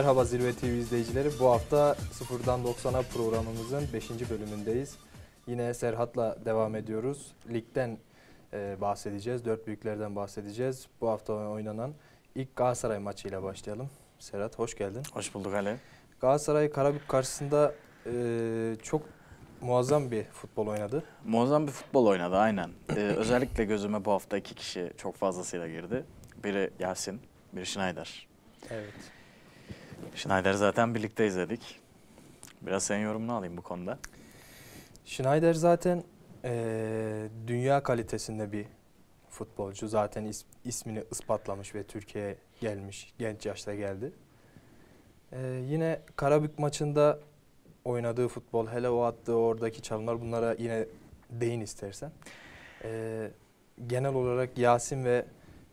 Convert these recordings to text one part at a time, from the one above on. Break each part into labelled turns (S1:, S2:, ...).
S1: Merhaba Zirve TV izleyicileri. Bu hafta Sıfırdan 90'a programımızın 5. bölümündeyiz. Yine Serhat'la devam ediyoruz. Ligden e, bahsedeceğiz. Dört büyüklerden bahsedeceğiz. Bu hafta oynanan ilk Galatasaray maçıyla başlayalım. Serhat hoş geldin.
S2: Hoş bulduk Ali.
S1: Galatasaray Karabük karşısında e, çok muazzam bir futbol oynadı.
S2: Muazzam bir futbol oynadı aynen. Ee, özellikle gözüme bu hafta iki kişi çok fazlasıyla girdi. Biri Yasin, biri Schneider.
S1: Evet.
S2: Schneider zaten birlikte izledik. Biraz senin yorumunu alayım bu konuda.
S1: Schneider zaten e, dünya kalitesinde bir futbolcu. Zaten is, ismini ispatlamış ve Türkiye'ye gelmiş. Genç yaşta geldi. E, yine Karabük maçında oynadığı futbol, hele o attığı oradaki çalımlar bunlara yine değin istersen. E, genel olarak Yasin ve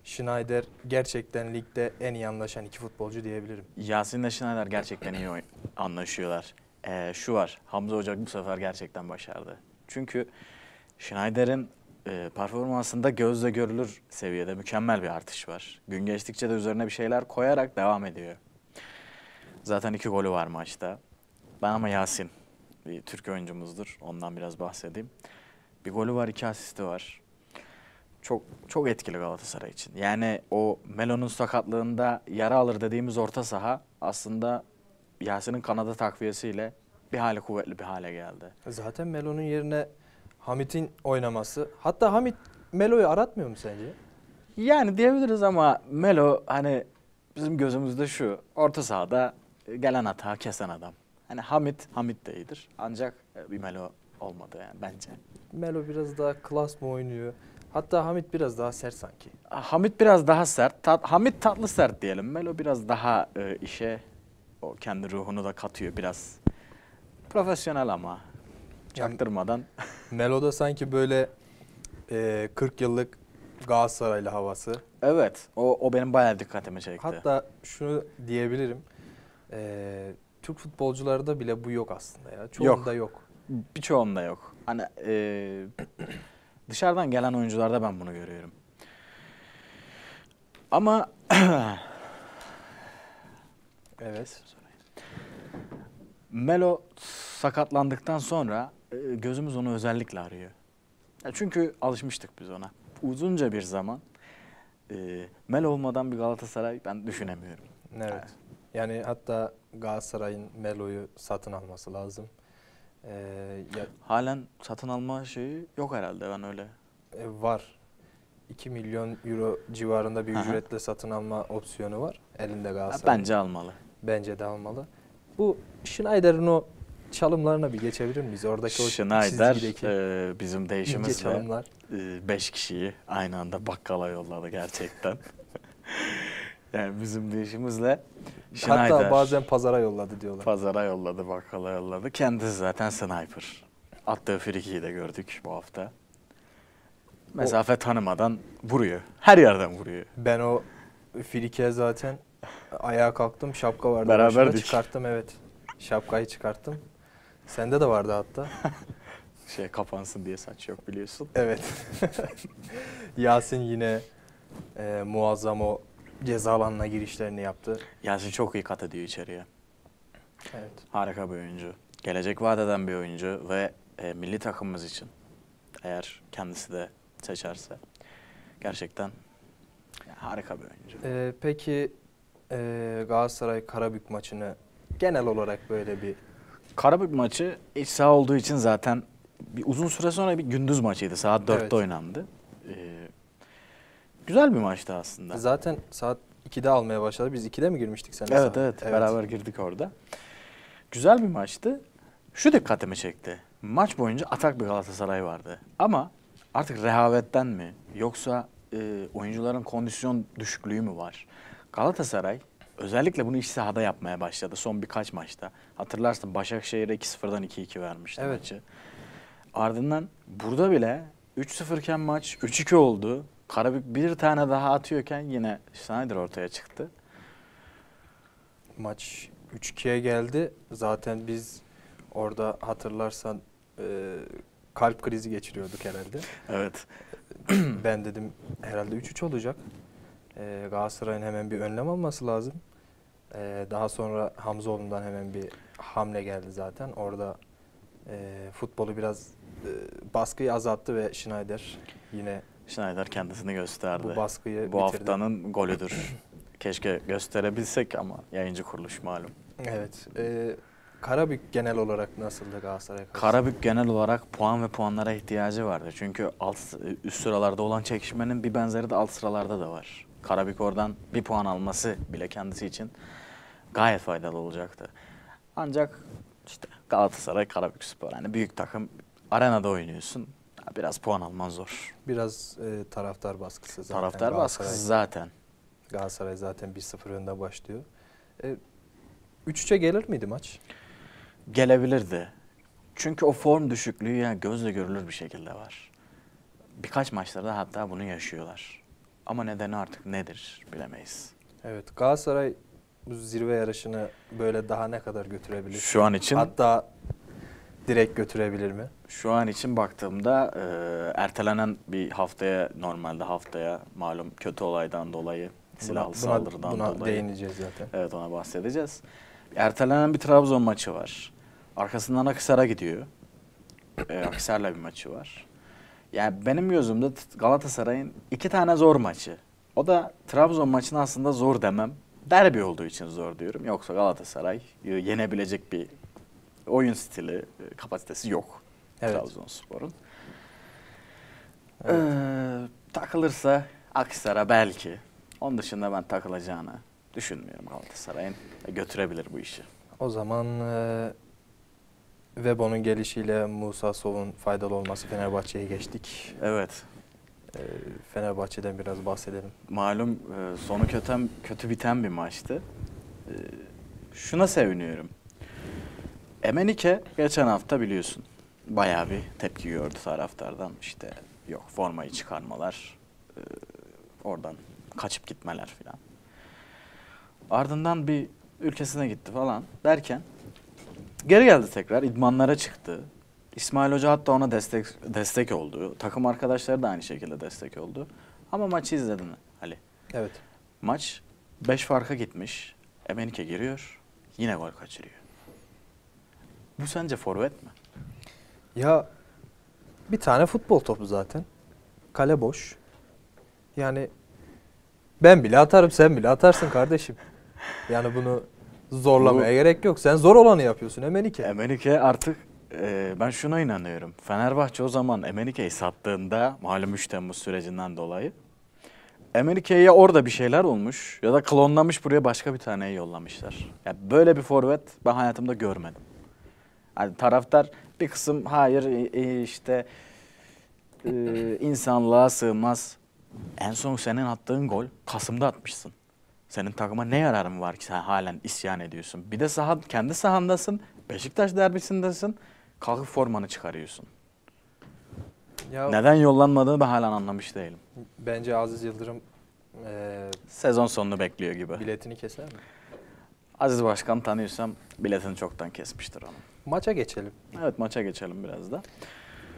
S1: Schneider gerçekten ligde en iyi anlaşan iki futbolcu diyebilirim.
S2: Yasin ile Schneider gerçekten iyi anlaşıyorlar. Ee, şu var, Hamza Ocak bu sefer gerçekten başardı. Çünkü Schneider'in e, performansında gözle görülür seviyede mükemmel bir artış var. Gün geçtikçe de üzerine bir şeyler koyarak devam ediyor. Zaten iki golü var maçta. Ben ama Yasin, bir Türk oyuncumuzdur. Ondan biraz bahsedeyim. Bir golü var, iki asisti var. Çok çok etkili Galatasaray için. Yani o Melo'nun sakatlığında yara alır dediğimiz orta saha aslında Yasin'in kanadı takviyesiyle bir hale kuvvetli bir hale geldi.
S1: Zaten Melo'nun yerine Hamit'in oynaması. Hatta Hamit Melo'yu aratmıyor mu sence?
S2: Yani diyebiliriz ama Melo hani bizim gözümüzde şu orta sahada gelen hata kesen adam. Hani Hamit, Hamit de iyidir. Ancak bir Melo olmadı yani bence.
S1: Melo biraz daha klas mı oynuyor? Hatta Hamit biraz daha sert sanki.
S2: Hamit biraz daha sert. Tat, Hamit tatlı sert diyelim. Melo biraz daha e, işe o kendi ruhunu da katıyor biraz. Profesyonel ama çaktırmadan.
S1: Melo da sanki böyle e, 40 yıllık Galatasaraylı havası.
S2: evet o, o benim bayağı dikkatimi çekti.
S1: Hatta şunu diyebilirim. E, Türk futbolcularda bile bu yok aslında ya. Çoğunda yok.
S2: Birçoğunda yok. Hani e, dışarıdan gelen oyuncularda ben bunu görüyorum. Ama
S1: Evet.
S2: Melo sakatlandıktan sonra e, gözümüz onu özellikle arıyor. Çünkü alışmıştık biz ona. Uzunca bir zaman e, Melo olmadan bir Galatasaray ben düşünemiyorum.
S1: Evet. Yani hatta Galatasaray'ın Melo'yu satın alması lazım. E, ya,
S2: Halen satın alma şeyi yok herhalde ben öyle.
S1: e, var. 2 milyon euro civarında bir ücretle satın alma opsiyonu var elinde
S2: Ha,
S1: Galatasaray.
S2: bence almalı.
S1: Bence de almalı. Bu Schneider'in o çalımlarına bir geçebilir miyiz? Oradaki o
S2: Schneider e, bizim değişimizle
S1: çalımlar.
S2: 5 kişiyi aynı anda bakkala yolladı gerçekten. yani bizim değişimizle Schneider
S1: Hatta bazen pazara yolladı diyorlar.
S2: pazara yolladı, bakkala yolladı. Kendisi zaten sniper. Attığı frikiyi de gördük bu hafta. Mesafe tanımadan vuruyor. Her yerden vuruyor.
S1: Ben o frike zaten ayağa kalktım. Şapka vardı. Başımda, Çıkarttım evet. Şapkayı çıkarttım. Sende de vardı hatta.
S2: Şey kapansın diye saç yok biliyorsun.
S1: Evet. Yasin yine e, muazzam o ceza alanına girişlerini yaptı.
S2: Yasin çok iyi kat ediyor içeriye.
S1: Evet.
S2: Harika bir oyuncu. Gelecek vaat eden bir oyuncu ve e, milli takımımız için eğer kendisi de seçerse gerçekten harika bir oyuncu.
S1: E, peki e, Galatasaray Karabük maçını genel olarak böyle bir
S2: Karabük maçı iç saha olduğu için zaten bir uzun süre sonra bir gündüz maçıydı. Saat 4'te
S1: Evet.
S2: oynandı. Güzel bir maçtı aslında.
S1: zaten saat 2'de almaya başladı. Biz 2'de mi girmiştik seninle?
S2: Evet,
S1: sahaya?
S2: evet beraber girdik orada. Güzel bir maçtı. Şu dikkatimi çekti. Maç boyunca atak bir Galatasaray vardı. Ama artık rehavetten mi yoksa e, oyuncuların kondisyon düşüklüğü mü var? Galatasaray özellikle bunu iç sahada yapmaya başladı son birkaç maçta. Hatırlarsın Başakşehir'e 2-0'dan 2-2 vermişti
S1: Evet.
S2: maçı. Ardından burada bile 3-0 iken maç 3-2 oldu. Karabük bir tane daha atıyorken yine Schneider ortaya çıktı.
S1: Maç 3-2'ye geldi. Zaten biz orada hatırlarsan e, kalp krizi geçiriyorduk herhalde.
S2: Evet.
S1: ben dedim herhalde 3-3 olacak. E, Galatasaray'ın hemen bir önlem alması lazım. Ee, daha sonra Hamzoğlu'ndan hemen bir hamle geldi zaten. Orada e, futbolu biraz e, baskıyı azalttı ve Schneider yine
S2: Schneider kendisini gösterdi.
S1: bu baskıyı
S2: Bu
S1: bitirdi.
S2: haftanın golüdür. Keşke gösterebilsek ama yayıncı kuruluş malum.
S1: Evet. E, Karabük genel olarak nasıldı Galatasaray karşısında?
S2: Karabük genel olarak puan ve puanlara ihtiyacı vardı. Çünkü alt, üst sıralarda olan çekişmenin bir benzeri de alt sıralarda da var. Karabük oradan bir puan alması bile kendisi için gayet faydalı olacaktı. Ancak işte Galatasaray, Karabük Spor yani büyük takım arenada oynuyorsun. Biraz puan alman zor.
S1: Biraz e, taraftar baskısı zaten.
S2: Taraftar baskısı zaten.
S1: Galatasaray zaten 1-0 önde başlıyor. E, 3-3'e gelir miydi maç?
S2: Gelebilirdi. Çünkü o form düşüklüğü yani gözle görülür bir şekilde var. Birkaç maçlarda hatta bunu yaşıyorlar. Ama nedeni artık nedir bilemeyiz.
S1: Evet. Galatasaray bu zirve yarışını böyle daha ne kadar götürebilir?
S2: Şu an için
S1: Hatta direkt götürebilir mi?
S2: şu an için baktığımda e, ertelenen bir haftaya normalde haftaya malum kötü olaydan dolayı silahlı saldırıdan
S1: buna
S2: dolayı.
S1: değineceğiz zaten.
S2: Evet ona bahsedeceğiz. Ertelenen bir Trabzon maçı var. Arkasından Akhisar'a gidiyor. Ee, Akhisar'la bir maçı var. Yani benim gözümde Galatasaray'ın iki tane zor maçı. O da Trabzon maçını aslında zor demem. Derbi olduğu için zor diyorum. Yoksa Galatasaray e, yenebilecek bir oyun stili, e, kapasitesi yok.
S1: Evet.
S2: Trabzonspor'un.
S1: Evet.
S2: Ee, takılırsa Akhisar'a belki. Onun dışında ben takılacağını düşünmüyorum Galatasaray'ın. E, Götürebilir bu işi.
S1: O zaman e, Webo'nun gelişiyle Musa Sov'un faydalı olması Fenerbahçe'ye geçtik.
S2: Evet.
S1: E, Fenerbahçe'den biraz bahsedelim.
S2: Malum e, sonu kötü, kötü biten bir maçtı. E, şuna seviniyorum. Emenike geçen hafta biliyorsun bayağı bir tepki gördü taraftardan. İşte yok formayı çıkarmalar, e, oradan kaçıp gitmeler filan. Ardından bir ülkesine gitti falan derken geri geldi tekrar idmanlara çıktı. İsmail Hoca hatta ona destek destek oldu. Takım arkadaşları da aynı şekilde destek oldu. Ama maçı izledin Ali.
S1: Evet.
S2: Maç 5 farka gitmiş. Emenike giriyor. Yine gol kaçırıyor. Bu sence forvet mi?
S1: Ya bir tane futbol topu zaten. Kale boş. Yani ben bile atarım sen bile atarsın kardeşim. Yani bunu zorlamaya
S2: Bu-
S1: gerek yok. Sen zor olanı yapıyorsun Emenike.
S2: Emenike artık e, ben şuna inanıyorum. Fenerbahçe o zaman Emenike'yi sattığında malum 3 Temmuz sürecinden dolayı Emenike'ye orada bir şeyler olmuş ya da klonlamış buraya başka bir taneyi yollamışlar. Yani böyle bir forvet ben hayatımda görmedim. Yani taraftar bir kısım hayır e, e, işte e, insanlığa sığmaz. En son senin attığın gol Kasım'da atmışsın. Senin takıma ne yararın var ki sen halen isyan ediyorsun? Bir de saha, kendi sahandasın. Beşiktaş derbisindesin. Kalkıp formanı çıkarıyorsun.
S1: Ya
S2: Neden yollanmadığını ben halen anlamış değilim.
S1: bence Aziz Yıldırım e,
S2: Sezon sonunu bekliyor gibi.
S1: biletini keser mi?
S2: Aziz Başkan tanıyorsam biletini çoktan kesmiştir onun.
S1: Maça geçelim.
S2: Evet maça geçelim biraz da.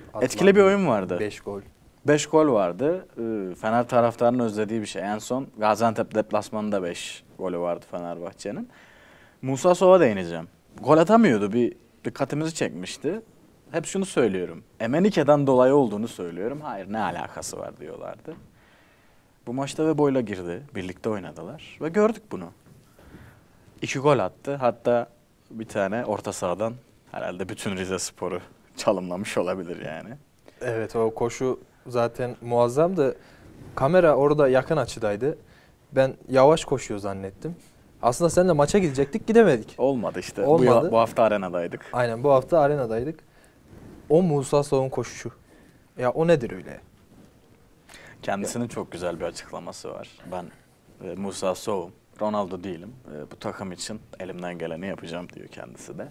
S1: Atılan
S2: Etkili bir oyun vardı.
S1: 5 gol.
S2: 5 gol vardı. Ee, Fener taraftarının özlediği bir şey. En son Gaziantep deplasmanında 5 golü vardı Fenerbahçe'nin. Musa Sova değineceğim. Gol atamıyordu. Bir dikkatimizi çekmişti. Hep şunu söylüyorum. Emenike'den dolayı olduğunu söylüyorum. Hayır ne alakası var diyorlardı. Bu maçta ve boyla girdi. Birlikte oynadılar. Ve gördük bunu. İki gol attı. Hatta bir tane orta sahadan herhalde bütün Rize Spor'u çalımlamış olabilir yani.
S1: Evet o koşu zaten muazzamdı. Kamera orada yakın açıdaydı. Ben yavaş koşuyor zannettim. Aslında seninle maça gidecektik gidemedik.
S2: Olmadı işte. Bu,
S1: Olmadı.
S2: ya- bu hafta arenadaydık.
S1: Aynen bu hafta arenadaydık. O Musa Sov'un koşuşu. Ya o nedir öyle?
S2: Kendisinin çok güzel bir açıklaması var. Ben e, Musa Sow, Ronaldo değilim. E, bu takım için elimden geleni yapacağım diyor kendisi de.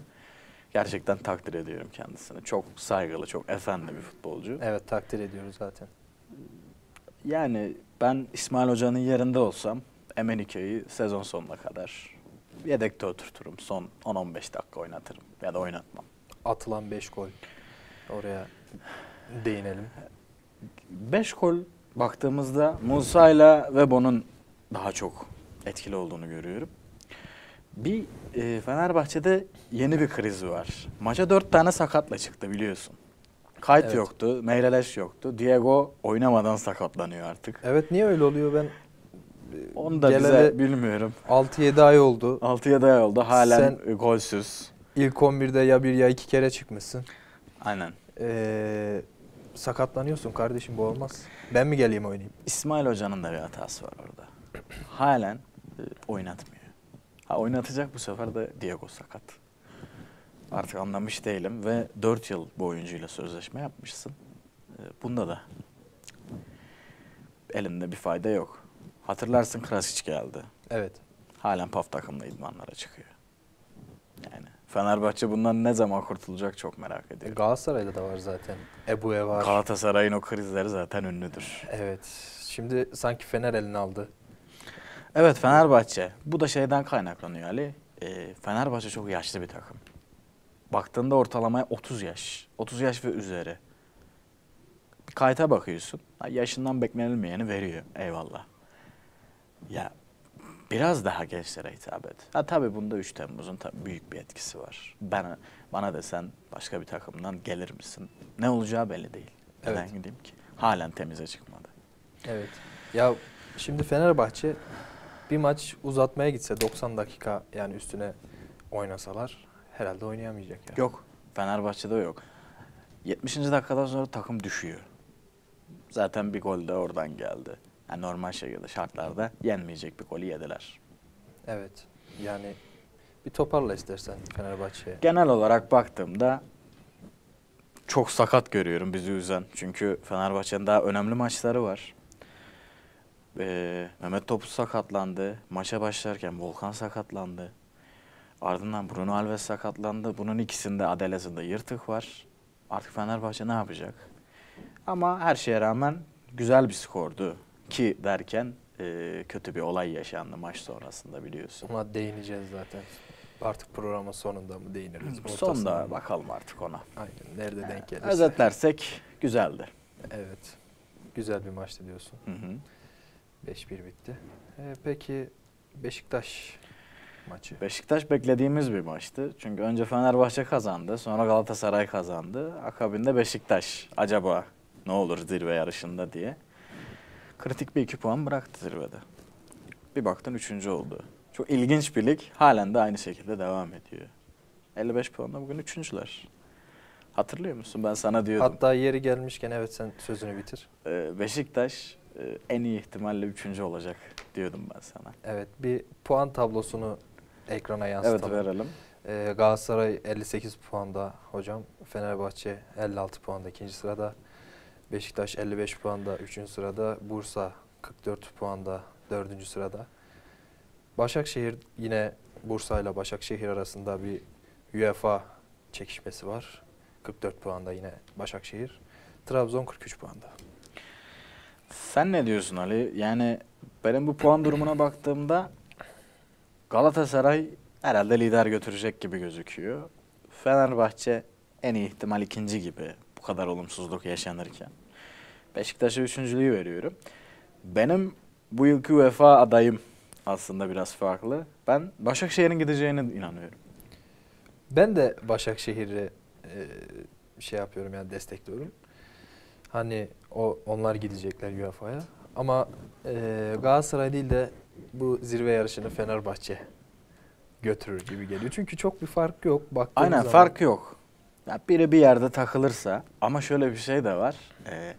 S2: Gerçekten takdir ediyorum kendisini. Çok saygılı, çok efendi bir futbolcu.
S1: Evet takdir ediyoruz zaten.
S2: Yani ben İsmail Hoca'nın yerinde olsam Emenike'yi sezon sonuna kadar yedekte oturturum. Son 10-15 dakika oynatırım ya da oynatmam.
S1: Atılan 5 gol. Oraya değinelim.
S2: 5 gol baktığımızda Musa'yla ve Bo'nun daha çok etkili olduğunu görüyorum. Bir e, Fenerbahçe'de yeni bir kriz var. Maça dört tane sakatla çıktı biliyorsun. Kayıt
S1: Evet.
S2: yoktu, Meyreleş yoktu. Diego oynamadan sakatlanıyor artık.
S1: Evet niye öyle oluyor ben e,
S2: Onu da bize bilmiyorum.
S1: 6-7 ay oldu.
S2: 6-7 ay oldu halen
S1: Sen-
S2: golsüz.
S1: İlk 11'de ya bir ya iki kere çıkmışsın.
S2: Aynen.
S1: Ee, sakatlanıyorsun kardeşim bu olmaz. Ben mi geleyim oynayayım?
S2: İsmail Hoca'nın da bir hatası var orada. Halen oynatmıyor. Ha oynatacak bu sefer de Diego sakat. Artık anlamış değilim ve 4 yıl bu oyuncuyla sözleşme yapmışsın. E, bunda da elinde bir fayda yok. Hatırlarsın Krasic geldi.
S1: Evet.
S2: Halen PAF takımla idmanlara çıkıyor. Yani Fenerbahçe bundan ne zaman kurtulacak çok merak ediyorum.
S1: Galatasaray'da da var zaten. Ebu'ye var.
S2: Galatasaray'ın o krizleri zaten ünlüdür.
S1: evet. Şimdi sanki Fener elini aldı.
S2: Evet Fenerbahçe. Bu da şeyden kaynaklanıyor Ali. Ee, Fenerbahçe çok yaşlı bir takım. Baktığında ortalamaya 30 yaş. 30 yaş ve üzeri. Bir kayıta bakıyorsun. Yaşından beklenilmeyeni veriyor. Eyvallah. Ya biraz daha gençlere hitap et. Ha tabii bunda 3 Temmuz'un tabii büyük bir etkisi var. Ben bana desen başka bir takımdan gelir misin? Ne olacağı belli değil. Neden
S1: Evet.
S2: gideyim ki? Halen temize çıkmadı.
S1: Evet. Ya şimdi Fenerbahçe bir maç uzatmaya gitse 90 dakika yani üstüne oynasalar herhalde oynayamayacak ya.
S2: Yok. Fenerbahçe'de yok. 70. dakikadan sonra takım düşüyor. Zaten bir gol de oradan geldi. Yani normal şekilde şartlarda yenmeyecek bir golü yediler.
S1: Evet. Yani bir toparla istersen Fenerbahçe'ye.
S2: Genel olarak baktığımda çok sakat görüyorum bizi üzen. Çünkü Fenerbahçe'nin daha önemli maçları var. Ee, Mehmet Topuz sakatlandı. Maça başlarken Volkan sakatlandı. Ardından Bruno Alves sakatlandı. Bunun ikisinde Adelez'inde yırtık var. Artık Fenerbahçe ne yapacak? Ama her şeye rağmen güzel bir skordu. Ki derken e, kötü bir olay yaşandı maç sonrasında biliyorsun.
S1: Ona değineceğiz zaten. Artık programın sonunda mı değiniriz?
S2: Sonda
S1: mı?
S2: bakalım artık ona.
S1: Aynen. Nerede denk gelirse.
S2: Özetlersek güzeldi.
S1: Evet. Güzel bir maçtı diyorsun.
S2: Hı hı.
S1: 5-1 bitti. Ee, peki Beşiktaş maçı.
S2: Beşiktaş beklediğimiz bir maçtı. Çünkü önce Fenerbahçe kazandı, sonra Galatasaray kazandı. Akabinde Beşiktaş acaba ne olur zirve yarışında diye. Kritik bir iki puan bıraktı zirvede. Bir baktın üçüncü oldu. Çok ilginç bir lig. Halen de aynı şekilde devam ediyor. 55 puanla bugün üçüncüler. Hatırlıyor musun? Ben sana diyordum.
S1: Hatta yeri gelmişken evet sen sözünü bitir.
S2: Ee, Beşiktaş e, en iyi ihtimalle üçüncü olacak diyordum ben sana.
S1: Evet bir puan tablosunu ekrana yansıtalım.
S2: Evet verelim.
S1: Ee, Galatasaray 58 puanda hocam. Fenerbahçe 56 puanda ikinci sırada. Beşiktaş 55 puanda üçüncü sırada. Bursa 44 puanda dördüncü sırada. Başakşehir yine Bursa ile Başakşehir arasında bir UEFA çekişmesi var. 44 puanda yine Başakşehir. Trabzon 43 puanda.
S2: Sen ne diyorsun Ali? Yani benim bu puan durumuna baktığımda Galatasaray herhalde lider götürecek gibi gözüküyor. Fenerbahçe en iyi ihtimal ikinci gibi bu kadar olumsuzluk yaşanırken. Beşiktaş'a üçüncülüğü veriyorum. Benim bu yılki UEFA adayım aslında biraz farklı. Ben Başakşehir'in gideceğine inanıyorum.
S1: Ben de Başakşehir'i e, şey yapıyorum yani destekliyorum. Hani o onlar gidecekler UEFA'ya. Ama e, Galatasaray değil de bu zirve yarışını Fenerbahçe götürür gibi geliyor. Çünkü çok bir fark yok. Baktığımız
S2: Aynen
S1: zaman.
S2: fark yok. Ya biri bir yerde takılırsa ama şöyle bir şey de var. Ee,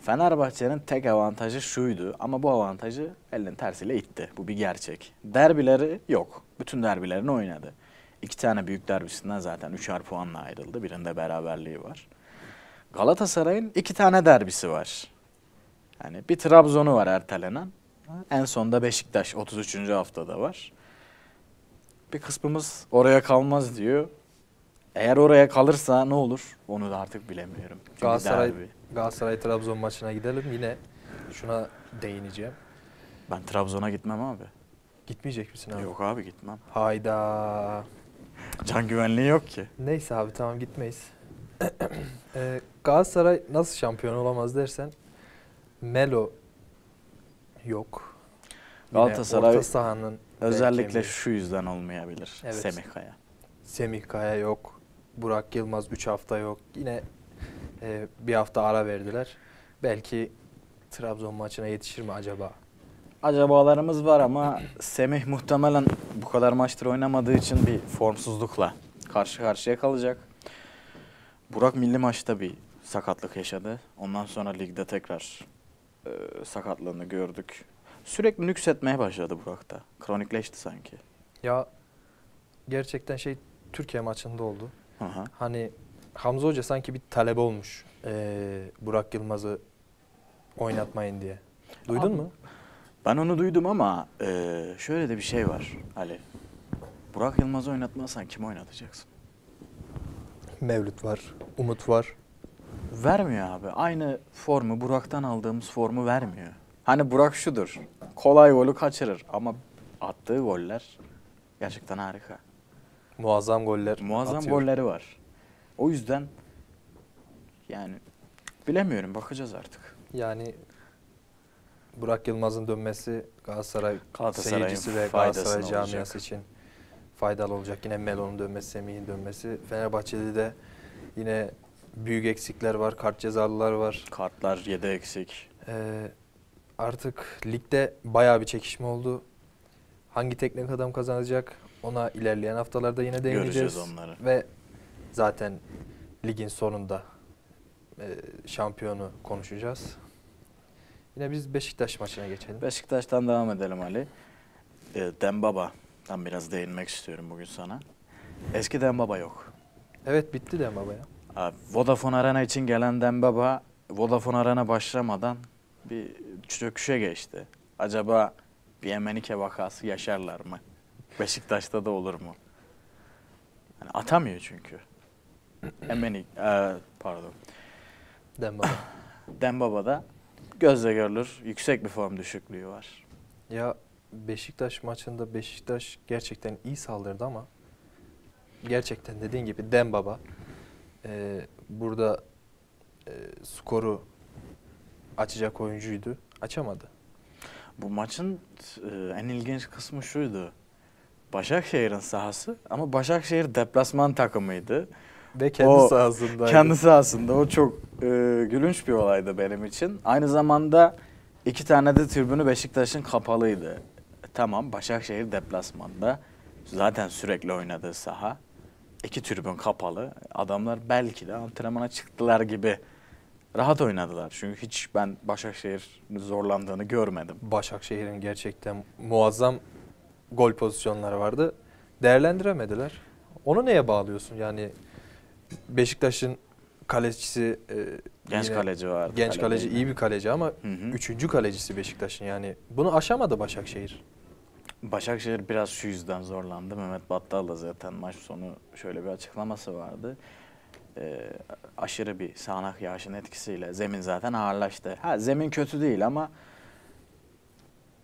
S2: Fenerbahçe'nin tek avantajı şuydu ama bu avantajı elinin tersiyle itti. Bu bir gerçek. Derbileri yok. Bütün derbilerini oynadı. İki tane büyük derbisinden zaten üçer puanla ayrıldı. Birinde beraberliği var. Galatasaray'ın iki tane derbisi var. Yani bir Trabzon'u var ertelenen. En sonda Beşiktaş 33. haftada var. Bir kısmımız oraya kalmaz diyor. Eğer oraya kalırsa ne olur? Onu da artık bilemiyorum. Çünkü
S1: Galatasaray,
S2: derbi.
S1: Galatasaray Trabzon maçına gidelim. Yine şuna değineceğim.
S2: Ben Trabzon'a gitmem abi.
S1: Gitmeyecek misin abi?
S2: Yok abi gitmem.
S1: Hayda.
S2: Can güvenliği yok ki.
S1: Neyse abi tamam gitmeyiz. Ee, Galatasaray nasıl şampiyon olamaz dersen Melo yok.
S2: Galatasaray-
S1: orta sahanın
S2: Özellikle şu yüzden olmayabilir
S1: Evet.
S2: Semih Kaya.
S1: Semih Kaya yok. Burak Yılmaz 3 hafta yok. Yine e, bir hafta ara verdiler. Belki Trabzon maçına yetişir mi acaba?
S2: Acabalarımız var ama Semih muhtemelen bu kadar maçtır oynamadığı için bir formsuzlukla karşı karşıya kalacak. Burak milli maçta bir sakatlık yaşadı. Ondan sonra ligde tekrar e, sakatlığını gördük. Sürekli nüksetmeye başladı Burak'ta. Kronikleşti sanki.
S1: Ya gerçekten şey Türkiye maçında oldu.
S2: Hı hı.
S1: Hani Hamza Hoca sanki bir talebe olmuş e, Burak Yılmaz'ı oynatmayın diye. Duydun
S2: Abi,
S1: mu?
S2: Ben onu duydum ama e, şöyle de bir şey var Ali. Burak Yılmaz'ı oynatmazsan kim oynatacaksın?
S1: Mevlüt var, Umut var.
S2: Vermiyor abi. Aynı formu Burak'tan aldığımız formu vermiyor. Hani Burak şudur. Kolay golü kaçırır ama attığı goller gerçekten harika.
S1: Muazzam goller
S2: Muazzam
S1: atıyor.
S2: golleri var. O yüzden yani bilemiyorum bakacağız artık.
S1: Yani Burak Yılmaz'ın dönmesi Galatasaray seyircisi ve Galatasaray
S2: olacak.
S1: camiası için faydalı olacak. Yine Melo'nun dönmesi, Semih'in dönmesi. Fenerbahçe'de de yine büyük eksikler var, kart cezalılar var.
S2: Kartlar 7 eksik.
S1: Ee, artık ligde bayağı bir çekişme oldu. Hangi teknik adam kazanacak ona ilerleyen haftalarda yine değineceğiz.
S2: Göreceğiz onları.
S1: Ve zaten ligin sonunda e, şampiyonu konuşacağız. Yine biz Beşiktaş maçına geçelim.
S2: Beşiktaş'tan devam edelim Ali. E, Dembaba'dan biraz değinmek istiyorum bugün sana. Eski Dembaba yok.
S1: Evet bitti de ama baya.
S2: Abi, Vodafone Arena için gelen Dembaba Vodafone Arena başlamadan bir çöküşe geçti. Acaba bir Emenike vakası yaşarlar mı? Beşiktaş'ta da olur mu? Yani atamıyor çünkü. Emenik, e, pardon.
S1: Dembaba.
S2: Dembaba'da gözle görülür yüksek bir form düşüklüğü var.
S1: ya Beşiktaş maçında Beşiktaş gerçekten iyi saldırdı ama gerçekten dediğin gibi Dembaba e, burada e, skoru açacak oyuncuydu. Açamadı.
S2: Bu maçın e, en ilginç kısmı şuydu. Başakşehir'in sahası ama Başakşehir deplasman takımıydı.
S1: Ve kendi
S2: O
S1: sahasındaydı.
S2: Kendi sahasında o çok e, gülünç bir olaydı benim için. Aynı zamanda iki tane de tribünü Beşiktaş'ın kapalıydı. Tamam Başakşehir deplasmanda zaten sürekli oynadığı saha. İki tribün kapalı. Adamlar belki de antrenmana çıktılar gibi rahat oynadılar. Çünkü hiç ben Başakşehir'in zorlandığını görmedim.
S1: Başakşehir'in gerçekten muazzam gol pozisyonları vardı. Değerlendiremediler. Onu neye bağlıyorsun? Yani Beşiktaş'ın kalecisi e,
S2: Genç
S1: yine-
S2: kaleci var.
S1: genç kaleci iyi bir kaleci ama
S2: Hı hı.
S1: üçüncü kalecisi Beşiktaş'ın yani bunu aşamadı Başakşehir.
S2: Başakşehir biraz şu yüzden zorlandı. Mehmet Battal da zaten maç sonu şöyle bir açıklaması vardı. Ee, aşırı bir sağanak yağışın etkisiyle zemin zaten ağırlaştı. Ha zemin kötü değil ama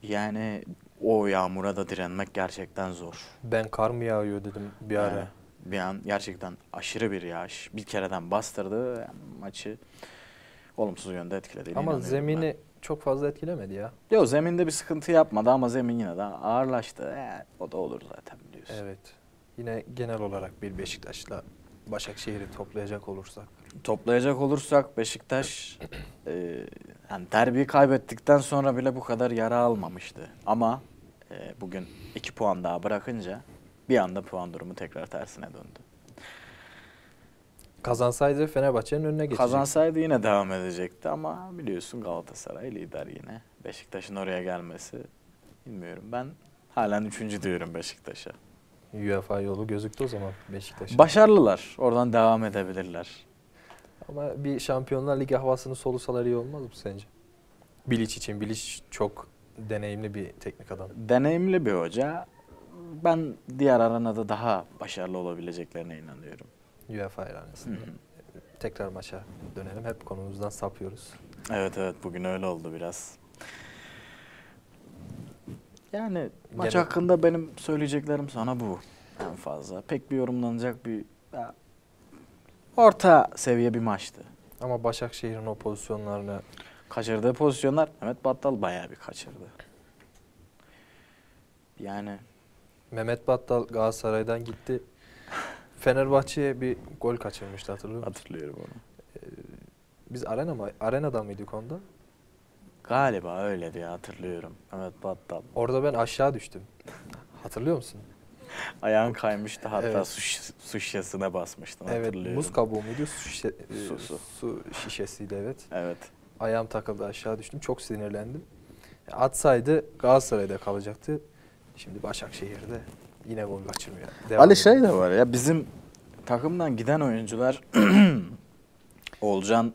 S2: yani o yağmura da direnmek gerçekten zor.
S1: Ben kar mı yağıyor dedim bir ara.
S2: Yani bir an gerçekten aşırı bir yağış bir kereden bastırdı yani maçı olumsuz yönde etkiledi.
S1: ama zemini çok fazla etkilemedi ya.
S2: Yok zeminde bir sıkıntı yapmadı ama zemin yine de ağırlaştı. Ee, o da olur zaten biliyorsun.
S1: Evet. Yine genel olarak bir Beşiktaş'la Başakşehir'i toplayacak olursak.
S2: Toplayacak olursak Beşiktaş e, yani derbiyi kaybettikten sonra bile bu kadar yara almamıştı. Ama e, bugün iki puan daha bırakınca bir anda puan durumu tekrar tersine döndü.
S1: Kazansaydı Fenerbahçe'nin önüne geçecek.
S2: Kazansaydı yine devam edecekti ama biliyorsun Galatasaray lider yine. Beşiktaş'ın oraya gelmesi bilmiyorum. Ben halen üçüncü diyorum Beşiktaş'a.
S1: UEFA yolu gözüktü o zaman Beşiktaş'a.
S2: Başarılılar. Oradan devam edebilirler.
S1: Ama bir Şampiyonlar Ligi havasını solusalar iyi olmaz mı sence? Bilic için. Bilic çok deneyimli bir teknik adam.
S2: Deneyimli bir hoca. Ben diğer arenada daha başarılı olabileceklerine inanıyorum.
S1: UEFA arenasında.
S2: hı.
S1: Tekrar maça dönelim. Hep konumuzdan sapıyoruz.
S2: Evet evet bugün öyle oldu biraz. Yani maç
S1: Gene-
S2: hakkında benim söyleyeceklerim sana bu en fazla. Pek bir yorumlanacak bir ya, orta seviye bir maçtı.
S1: Ama Başakşehir'in o pozisyonlarını
S2: Kaçırdığı pozisyonlar Mehmet Battal bayağı bir kaçırdı. Yani
S1: Mehmet Battal Galatasaray'dan gitti. Fenerbahçe'ye bir gol kaçırmıştı hatırlıyor musun?
S2: hatırlıyorum onu.
S1: Biz arena mı? Arenadan mıydık onda?
S2: Galiba öyle diye hatırlıyorum. Evet Battal.
S1: Orada ben aşağı düştüm. Hatırlıyor musun?
S2: Ayağın kaymıştı hatta
S1: Evet.
S2: su, su şişesine basmıştın
S1: Evet,
S2: hatırlıyorum.
S1: muz kabuğu muydu? Su, şişe,
S2: Su, su.
S1: su şişesiydi evet.
S2: Evet.
S1: Ayağım takıldı aşağı düştüm. Çok sinirlendim. Atsaydı Galatasaray'da kalacaktı. Şimdi Başakşehir'de yine gol kaçırmıyor. Devam
S2: Ali şey de var ya bizim takımdan giden oyuncular Olcan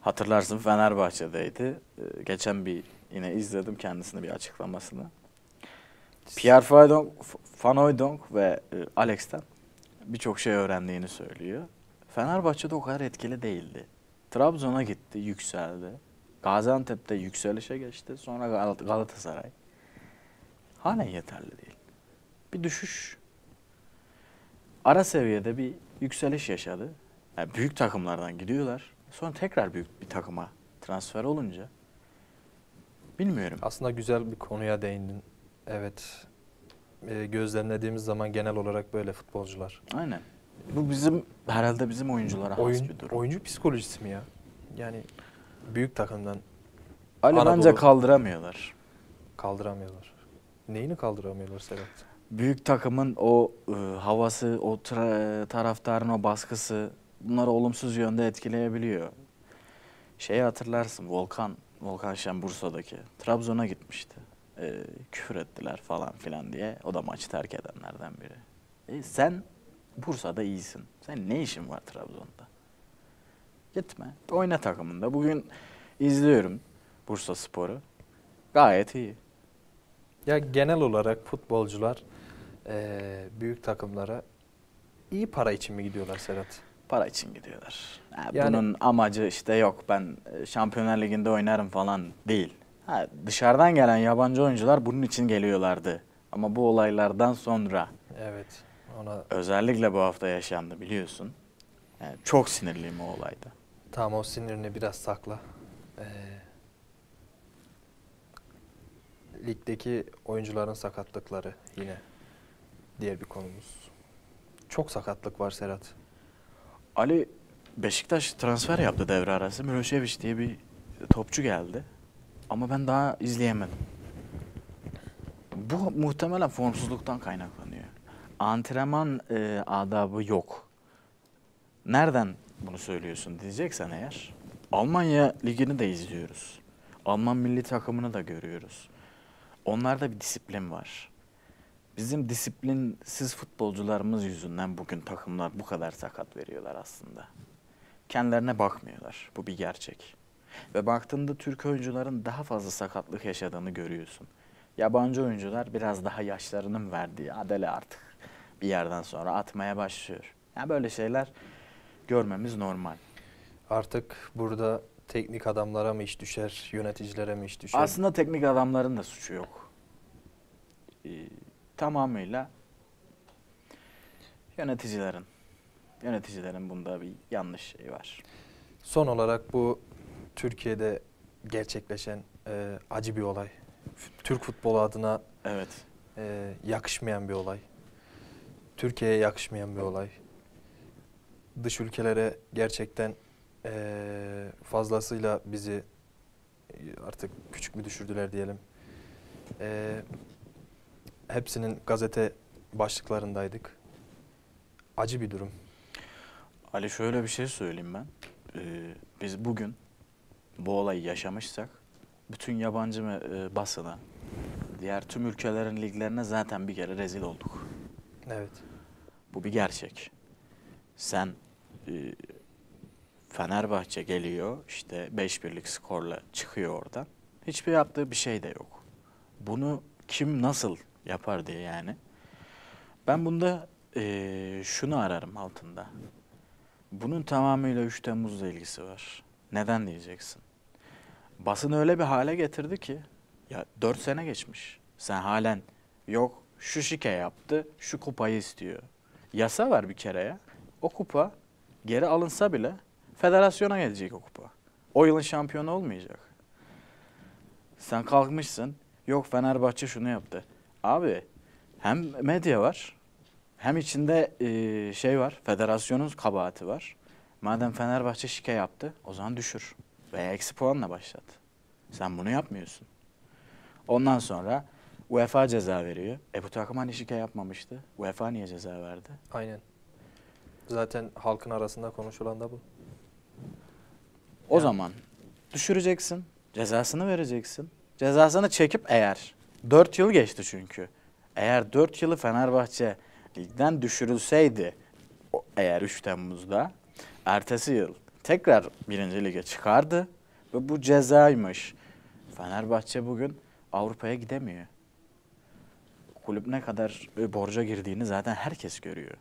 S2: hatırlarsın Fenerbahçe'deydi. Ee, Geçen bir yine izledim kendisini bir açıklamasını. Pierre Faydonk, Van Hooijdonk ve e, Alex'ten birçok şey öğrendiğini söylüyor. Fenerbahçe'de o kadar etkili değildi. Trabzon'a gitti, yükseldi. Gaziantep'te yükselişe geçti. Sonra Gal- Galatasaray. Halen yeterli değil. Bir düşüş. Ara seviyede bir yükseliş yaşadı. Yani büyük takımlardan gidiyorlar. Sonra tekrar büyük bir takıma transfer olunca bilmiyorum.
S1: Aslında güzel bir konuya değindin. Evet. E, gözlemlediğimiz zaman genel olarak böyle futbolcular.
S2: Aynen. Bu bizim herhalde bizim oyunculara has
S1: Oyun,
S2: bir durum.
S1: oyuncu psikolojisi mi ya? Yani büyük takımdan
S2: Ali
S1: Anadolu-
S2: bence kaldıramıyorlar.
S1: kaldıramıyorlar. Neyini kaldıramıyorlar Serhat?
S2: Büyük takımın o e, havası, o tra- taraftarın o baskısı bunları olumsuz yönde etkileyebiliyor. Şeyi hatırlarsın Volkan, Volkan Şen Bursa'daki. Trabzon'a gitmişti. E, küfür ettiler falan filan diye. O da maçı terk edenlerden biri. E, sen Bursa'da iyisin. Sen ne işin var Trabzon'da? Gitme. Oyna takımında. Bugün izliyorum Bursa Spor'u. Gayet iyi.
S1: Ya genel olarak futbolcular eee, büyük takımlara iyi para için mi gidiyorlar Serhat?
S2: Para için gidiyorlar. Ha,
S1: Yani-
S2: Bunun amacı işte yok ben e, Şampiyonlar Ligi'nde oynarım falan değil. Ha, dışarıdan gelen yabancı oyuncular bunun için geliyorlardı. Ama bu olaylardan sonra
S1: Evet. Ona
S2: özellikle bu hafta yaşandı biliyorsun. Yani çok sinirliyim o olayda.
S1: tam o sinirini biraz sakla. Eee, ligdeki oyuncuların sakatlıkları yine diğer bir konumuz. Çok sakatlık var Serhat.
S2: Ali Beşiktaş transfer yaptı devre arası. Milošević diye bir topçu geldi. Ama ben daha izleyemedim. Bu muhtemelen formsuzluktan kaynaklanıyor. Antrenman e, adabı yok. Nereden bunu söylüyorsun diyeceksen eğer. Almanya ligini de izliyoruz. Alman milli takımını da görüyoruz. Onlarda bir disiplin var. Bizim disiplinsiz futbolcularımız yüzünden bugün takımlar bu kadar sakat veriyorlar aslında. Kendilerine bakmıyorlar. Bu bir gerçek. Ve baktığında Türk oyuncuların daha fazla sakatlık yaşadığını görüyorsun. Yabancı oyuncular biraz daha yaşlarının verdiği adele artık bir yerden sonra atmaya başlıyor. Yani böyle şeyler görmemiz normal.
S1: Artık burada teknik adamlara mı iş düşer, yöneticilere mi iş düşer?
S2: Aslında teknik adamların da suçu yok. Tamamıyla yöneticilerin. Yöneticilerin bunda bir yanlış şey var.
S1: Son olarak bu Türkiye'de gerçekleşen e, acı bir olay. Türk futbolu adına
S2: Evet.
S1: e, yakışmayan bir olay. Türkiye'ye yakışmayan bir olay. Dış ülkelere gerçekten e, fazlasıyla bizi e, artık küçük mü düşürdüler diyelim. E, hepsinin gazete başlıklarındaydık. Acı bir durum.
S2: Ali şöyle bir şey söyleyeyim ben. Ee, biz bugün bu olayı yaşamışsak bütün yabancı e, basına, diğer tüm ülkelerin liglerine zaten bir kere rezil olduk.
S1: Evet.
S2: Bu bir gerçek. Sen e, Fenerbahçe geliyor işte 5-1'lik skorla çıkıyor oradan. Hiçbir yaptığı bir şey de yok. Bunu kim nasıl yapar diye yani. Ben bunda e, şunu ararım altında. Bunun tamamıyla 3 Temmuz'la ilgisi var. Neden diyeceksin? Basın öyle bir hale getirdi ki ya 4 sene geçmiş. Sen halen yok şu şike yaptı, şu kupayı istiyor. Yasa var bir kere ya. O kupa geri alınsa bile federasyona gelecek o kupa. O yılın şampiyonu olmayacak. Sen kalkmışsın. Yok Fenerbahçe şunu yaptı. Abi hem medya var hem içinde e, şey var federasyonun kabahati var. Madem Fenerbahçe şike yaptı o zaman düşür veya eksi puanla başlat. Sen bunu yapmıyorsun. Ondan sonra UEFA ceza veriyor. E bu takım hani şike yapmamıştı. UEFA niye ceza verdi?
S1: Aynen. Zaten halkın arasında konuşulan da bu.
S2: O
S1: Yani.
S2: zaman düşüreceksin. Cezasını vereceksin. Cezasını çekip eğer 4 yıl geçti çünkü. Eğer 4 yılı Fenerbahçe ligden düşürülseydi eğer 3 Temmuz'da ertesi yıl tekrar birinci lige çıkardı ve bu cezaymış. Fenerbahçe bugün Avrupa'ya gidemiyor. Kulüp ne kadar borca girdiğini zaten herkes görüyor.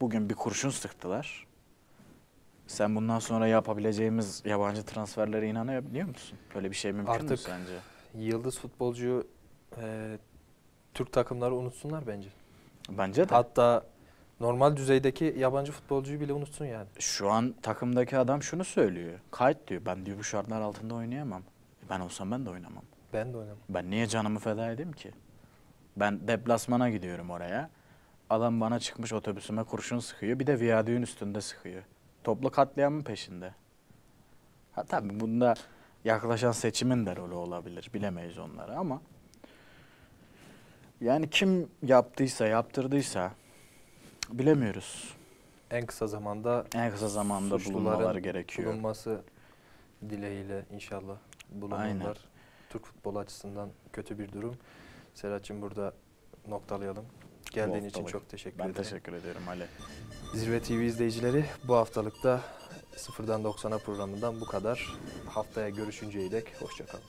S2: Bugün bir kurşun sıktılar. Sen bundan sonra yapabileceğimiz yabancı transferlere inanabiliyor musun? Böyle bir şey mümkün mü
S1: Artık-
S2: sence?
S1: Yıldız futbolcuyu e, Türk takımları unutsunlar bence.
S2: Bence de.
S1: Hatta normal düzeydeki yabancı futbolcuyu bile unutsun yani.
S2: Şu an takımdaki adam şunu söylüyor. Kayıt diyor. Ben diyor bu şartlar altında oynayamam. Ben olsam ben de oynamam.
S1: Ben de oynamam.
S2: Ben niye canımı feda edeyim ki? Ben deplasmana gidiyorum oraya. Adam bana çıkmış otobüsüme kurşun sıkıyor. Bir de viyadüğün üstünde sıkıyor. Toplu katliamın peşinde. Ha tabii bunda yaklaşan seçimin de rolü olabilir. Bilemeyiz onları ama yani kim yaptıysa, yaptırdıysa bilemiyoruz.
S1: En kısa zamanda
S2: En kısa zamanda bulunmaları gerekiyor.
S1: bulunması dileğiyle inşallah bulunurlar.
S2: Aynen.
S1: Türk futbolu açısından kötü bir durum. Serhat'cığım burada noktalayalım. Geldiğin için çok teşekkür
S2: Ben
S1: ederim.
S2: teşekkür ediyorum Ali.
S1: Zirve TV izleyicileri bu haftalıkta Sıfırdan 90'a programından bu kadar. Haftaya görüşünceye dek hoşçakalın.